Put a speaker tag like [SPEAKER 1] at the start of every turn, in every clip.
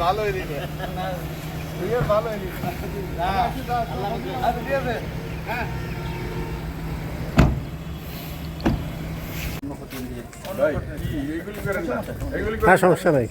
[SPEAKER 1] ভালো হয়নি ভালো আচ্ছা ঠিক আছে হ্যাঁ।
[SPEAKER 2] হ্যাঁ সমস্যা নাই।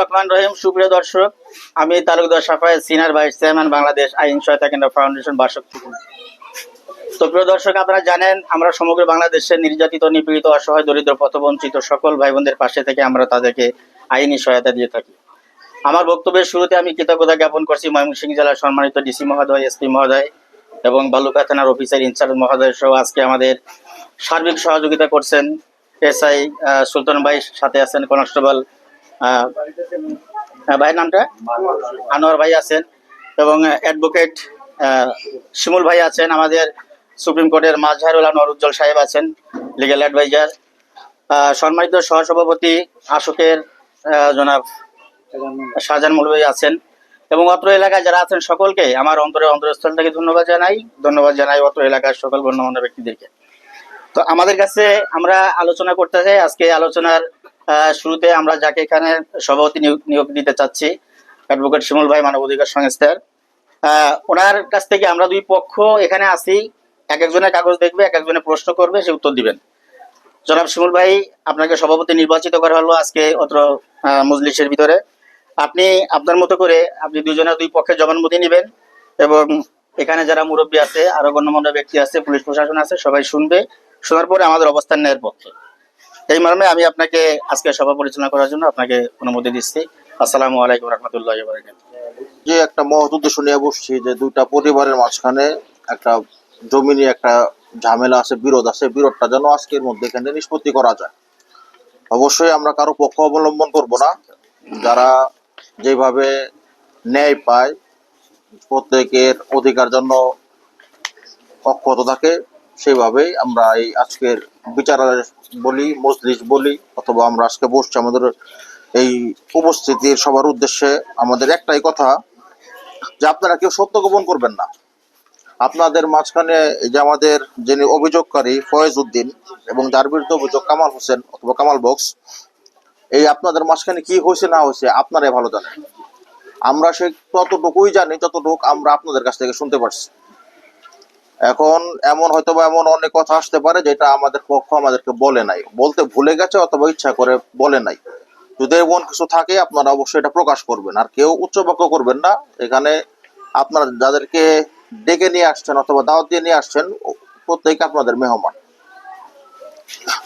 [SPEAKER 3] রহমান রহিম। সুপ্রিয় দর্শক, আমি আইন সহায়তা দর্শক, আপনারা জানেন, আমরা সমগ্র বাংলাদেশে নির্যাতিত, নিপীড়িত, অসহায়, দরিদ্র, পথবঞ্চিত সকল ভাই বোনদের পাশে থেকে আমরা তাদেরকে আইনি সহায়তা দিয়ে থাকি। আমার বক্তব্যের শুরুতে আমি কৃতজ্ঞতা জ্ঞাপন করছি ময়মনসিংহ জেলার সম্মানিত ডিসি মহোদয়, এসপি মহোদয় এবং বালুকা থানার অফিসার ইনচার্জ মহোদয় সহ আজকে আমাদের সার্বিক সহযোগিতা করছেন এসআই সুলতান ভাই সাথে আছেন কনস্টেবল ভাইয়ের নামটা? আনোয়ার ভাই আছেন এবং অ্যাডভোকেট শিমুল ভাই আছেন, আমাদের সুপ্রিম কোর্টের মাজহারুল আনোয়ার উজ্জ্বল সাহেব আছেন লিগ্যাল অ্যাডভাইজার সম্মানিত সহসভাপতি আশোকের জনাব শাহজাহান মৌলভী আছেন এবং অত্র এলাকায় যারা আছেন সকলকে আমার অন্তরের অন্তরস্থল থেকে ধন্যবাদ জানাই। ধন্যবাদ জানাই অত্র এলাকার সকল গণ্যমান্য ব্যক্তিদেরকে। তো আমাদের কাছে আমরা আলোচনা করতে চাই, আজকে আলোচনার শুরুতে আমরা যাকে এখানে সভাপতি নিয়োগ দিতে চাচ্ছি অ্যাডভোকেট শিমুল ভাই মানবাধিকার সংস্থার। ওনার কাছ থেকে আমরা দুই পক্ষ এখানে আসি, এক একজনের কাগজ দেখবে, এক একজনের প্রশ্ন করবে, সে উত্তর দিবেন। জনাব শিমুল ভাই, আপনাকে সভাপতি নির্বাচিত করা হলো আজকে অত্র মজলিসের ভিতরে। আপনি আপনার মতো করে আপনি দুজনের দুই পক্ষে জবানবন্দি নেবেন এবং এখানে যারা মুরব্বী আছে, আরও গণ্যমান্য ব্যক্তি আছে, পুলিশ প্রশাসন আছে, সবাই শুনবে। শোনার পরে আমাদের অবস্থান নেওয়ার পক্ষে। এই মর্মে আমি আপনাকে আজকে সভা পরিচালনা করার জন্য আপনাকে অনুমতি দিচ্ছি। আসসালামু আলাইকুম রহমতুল্লাহ
[SPEAKER 4] যে একটা মহৎ উদ্দেশ্য নিয়ে বসছি যে দুইটা পরিবারের মাঝখানে একটা জমি নিয়ে একটা ঝামেলা আছে, বিরোধ আছে। বিরোধটা যেন আজকের মধ্যে এখানে নিষ্পত্তি করা যায়। অবশ্যই আমরা কারও পক্ষ অবলম্বন করব না। যারা যেভাবে ন্যায় পায়, প্রত্যেকের অধিকার জন্য অক্ষত থাকে। সেইভাবেই আমরা এই আজকের বিচারালয় বলি, মজলিস বলি, অথবা আমরা আজকে বসছি আমাদের এই উপস্থিতির সবার উদ্দেশ্যে আমাদের একটাই কথা, যে আপনারা কেউ সত্য গোপন করবেন না। আপনাদের মাঝখানে যে আমাদের যিনি অভিযোগকারী ফয়েজ উদ্দিন এবং যার বিরুদ্ধে অভিযোগ কামাল হোসেন অথবা কামাল বক্স, এই আপনাদের মাঝখানে কি হয়েছে না হয়েছে আপনারাই ভালো জানেন। আমরা সে ততটুকুই জানি, যতটুকু আমরা আপনাদের কাছ থেকে শুনতে পারছি। এখন এমন হয়তো বা এমন অনেক কথা আসতে পারে যেটা আমাদের পক্ষ আমাদেরকে বলে নাই। বলতে ভুলে গেছে অথবা ইচ্ছা করে বলে নাই। যদি এমন কিছু থাকে, আপনারা অবশ্যই এটা প্রকাশ করবেন। আর কেউ উচ্চবাক্য করবেন না। এখানে আপনারা যাদেরকে ডেকে নিয়ে আসছেন অথবা দাওয়াত দিয়ে নিয়ে আসছেন, প্রত্যেকে আপনাদের মেহমান।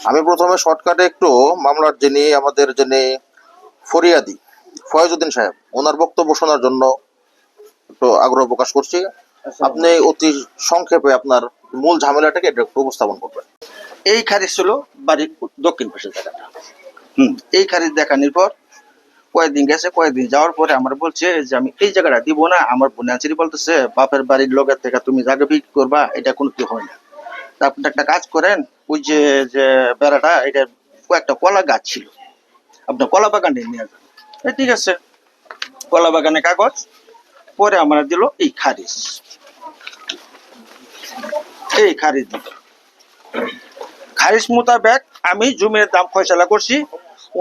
[SPEAKER 4] আমি প্রথমে শর্টকাটে একটু মামলার যিনি, আমাদের যিনি ফরিয়াদি ফয়েজউদ্দিন সাহেব, ওনার বক্তব্য শোনার জন্য একটু আগ্রহ প্রকাশ করছি। আপনি অতি সংক্ষেপে আপনার মূল ঝামেলাটাকে উপস্থাপন করবেন।
[SPEAKER 5] এই খারিজ ছিল বাড়ির দক্ষিণ পাশের জায়গাটা। হুম। এই খারিজ দেখানোর পর কয়েকদিন গেছে কয়েকদিন যাওয়ার পরে আমার বলছে যে আমি এই জায়গাটা দিব না আমার বোনাচারি বলতেছে বাপের বাড়ির লোকের থেকে তুমি জায়গা বিক্রি করবা এটা কোনো কি হয় না। তা আপনি একটা কাজ করেন ওই যে যে বেড়াটা এটা কয়েকটা কলা গাছ ছিল। আপনার কলা বাগানে নিয়ে যান। ঠিক আছে। কলা বাগানে কাগজ পরে আমার দিল এই খারিজ। এই খারিজ খারিজ মোতাবেক আমি জমির দাম ফয়সালা করছি।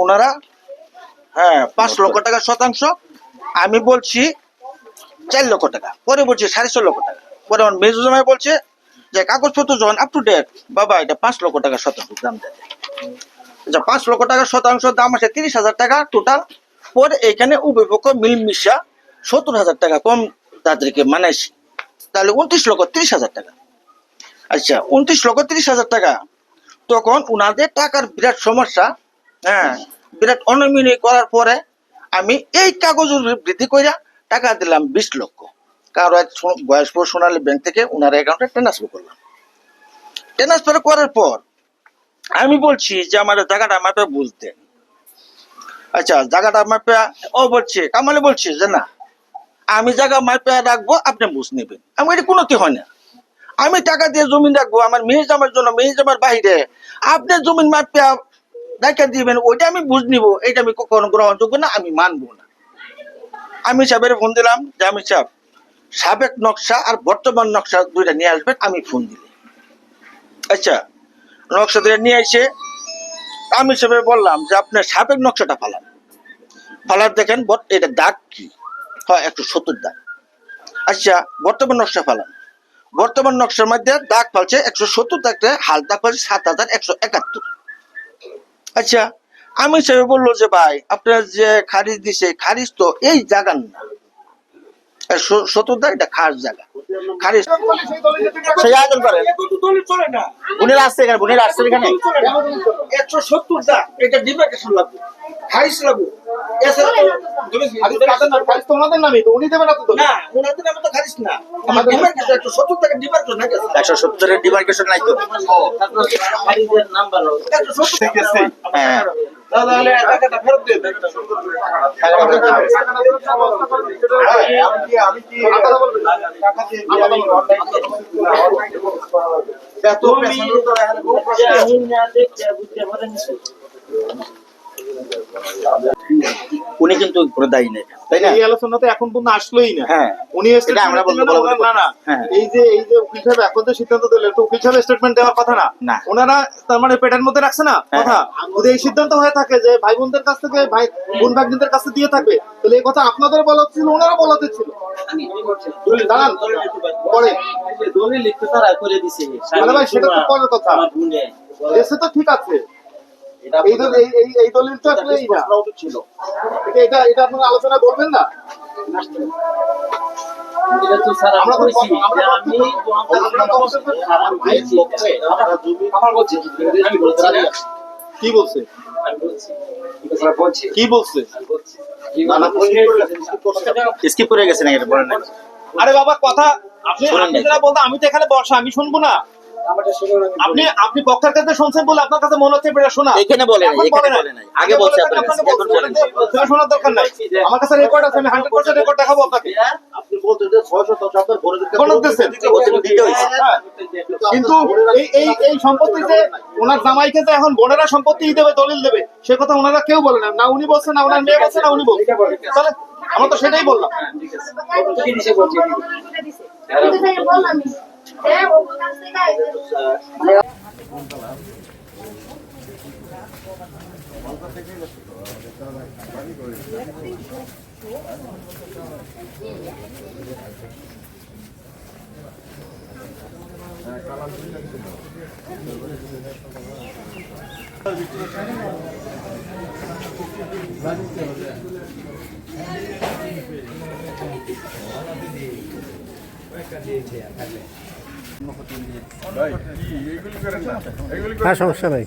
[SPEAKER 5] ওনারা হ্যাঁ পাঁচ লক্ষ টাকা শতাংশ। আমি বলছি চার লক্ষ টাকা, পরে বলছি সাড়ে ছয় লক্ষ টাকা। পরে আমার মেজু জামাই বলছে যে, কাগজপত্র যখন আপ টু ডেট বাবা, এটা পাঁচ লক্ষ টাকা শতাংশ দাম দেয়। আচ্ছা পাঁচ লক্ষ টাকা শতাংশ দাম আছে তিরিশ হাজার টাকা টোটাল পরে এখানে পক্ষ মিলমিশা সত্তর হাজার টাকা কম তাদেরকে মানাইছি। তাহলে উনত্রিশ লক্ষ তিরিশ হাজার টাকা। আচ্ছা উনত্রিশ লক্ষ তিরিশ হাজার টাকা। তখন উনাদের টাকার বিরাট সমস্যা হ্যাঁ বিরাট অনমিনি করার পরে আমি এই কাগজ বৃদ্ধি কইরা টাকা দিলাম বিশ লক্ষ। কারও এক বয়স্ক সোনালী ব্যাংক থেকে ওনার অ্যাকাউন্টে ট্রান্সফার করলাম। ট্রান্সফার করার পর আমি বলছি যে আমার জায়গাটা মাপে বুঝতে আচ্ছা জায়গাটা মাপে ও বলছে, কামালে বলছে যে না, আমি জায়গা মাপে রাখব, আপনি বুঝ নেবেন। আমি এটা কোনোতে হয় না। আমি টাকা দিয়ে জমিন রাখব, আমার মেয়ে জামার জন্য, মেয়ে জামার বাহিরে। আপনি জমিন মাপিয়া দেখা দিবেন, ওইটা আমি বুঝ নিব এটা আমি কখনো গ্রহণযোগ্য না, আমি মানবো না। আমি সাহেবের ফোন দিলাম, যে আমি সাহেব, সাবেক নকশা আর বর্তমান নকশা দুইটা নিয়ে আসবেন, আমি ফোন দিলি আচ্ছা নকশা দুইটা নিয়ে এসে আমি সাহেবের বললাম যে আপনার সাবেক নকশাটা ফালান। ফালার দেখেন, বট- এটা দাগ কি? হয় একশো সত্তর দাগ। আচ্ছা বর্তমান নকশা ফালান। বর্তমান নকশার মধ্যে দাগ ফালছে একশো সত্তর দাগটা হাল দাগ ফালছে সাত হাজার একশো একাত্তর। আচ্ছা আমি সাহেব বলল যে ভাই আপনার যে খারিজ দিছে খারিজ তো এই জায়গার না। সত্তর দাগ এটা খাস জায়গা। খারিজ
[SPEAKER 3] সেই আয়োজন করেন বুনিরা আসছে এখানে বুনিরা আসছে এখানে।
[SPEAKER 5] একশো সত্তর দাগ এটা ডিমার্কেশন লাগবে। আমার ডিমার্কেশন একশো
[SPEAKER 3] সত্তরের ডিমার্কেশন নাই তো। হ্যাঁ।
[SPEAKER 1] এত
[SPEAKER 3] উনি কিন্তু কোনো দায়ী নেই তাই না?
[SPEAKER 1] এই আলোচনা তো এখন পর্যন্ত আসলোই না।
[SPEAKER 3] হ্যাঁ
[SPEAKER 1] উনি
[SPEAKER 3] এটা আমরা বলতে বলতে
[SPEAKER 1] না, না।
[SPEAKER 3] হ্যাঁ।
[SPEAKER 1] এই যে এই যে উকিল সাহেব এখন যে সিদ্ধান্ত দিলেন তো উকিল সাহেব স্টেটমেন্ট দেওয়ার কথা না?
[SPEAKER 3] না।
[SPEAKER 1] ওনারা তার মানে পেটের মধ্যে রাখছে না
[SPEAKER 3] হ্যাঁ।
[SPEAKER 1] কথা? যদি এই সিদ্ধান্ত হয়ে থাকে যে ভাই বোনদের কাছ থেকে ভাই বোন ভাগ্নিদের কাছে দিয়ে থাকবে তাহলে এই কথা আপনাদের বলা ছিল ওনারা বলাতে ছিল। দাঁড়ান। পরে। মানে ভাই সেটা তো পরের কথা। দেশে তো ঠিক আছে। এই দল- এই এই এই দলিল তো আসলে এই না। ছিল। এটা আপনারা আলোচনা করবেন না? কি বলছে? কি বলছে?
[SPEAKER 3] স্কিপ করে গেছেন এটা বলেন
[SPEAKER 1] আরে বাবা কথা আপনি বলতে আমি তো এখানে বসা আমি শুনব না। আপনি আপনি পক্ষের কাছে শুনছেন বলে আপনার কাছে মনে হচ্ছে এটা শোনা।
[SPEAKER 3] এখানে বলে নাই
[SPEAKER 1] এখানে বলে
[SPEAKER 3] নাই। আগে বলছে আপনার কাছে এখন বলেন
[SPEAKER 1] সেটা শোনার দরকার নাই। আমার কাছে রেকর্ড আছে আমি হান্ড্রেড পার্সেন্ট রেকর্ড দেখাবো আপনাকে।
[SPEAKER 4] আপনি বলছেন যে আপনার
[SPEAKER 1] বলে।
[SPEAKER 3] দিতে হয়েছে
[SPEAKER 1] হ্যাঁ। কিন্তু এই এই এই সম্পত্তি যে ওনার জামাইকে যে এখন বোনেরা সম্পত্তি দেবে দলিল দেবে সে কথা ওনারা কেউ বলে না। না উনি বলছেন না ওনার মেয়ে বলছে না উনি বলছে। তাহলে আমরা তো সেটাই বললাম। 姐，我晚上睡觉一个。
[SPEAKER 2] হ্যাঁ সমস্যা নাই।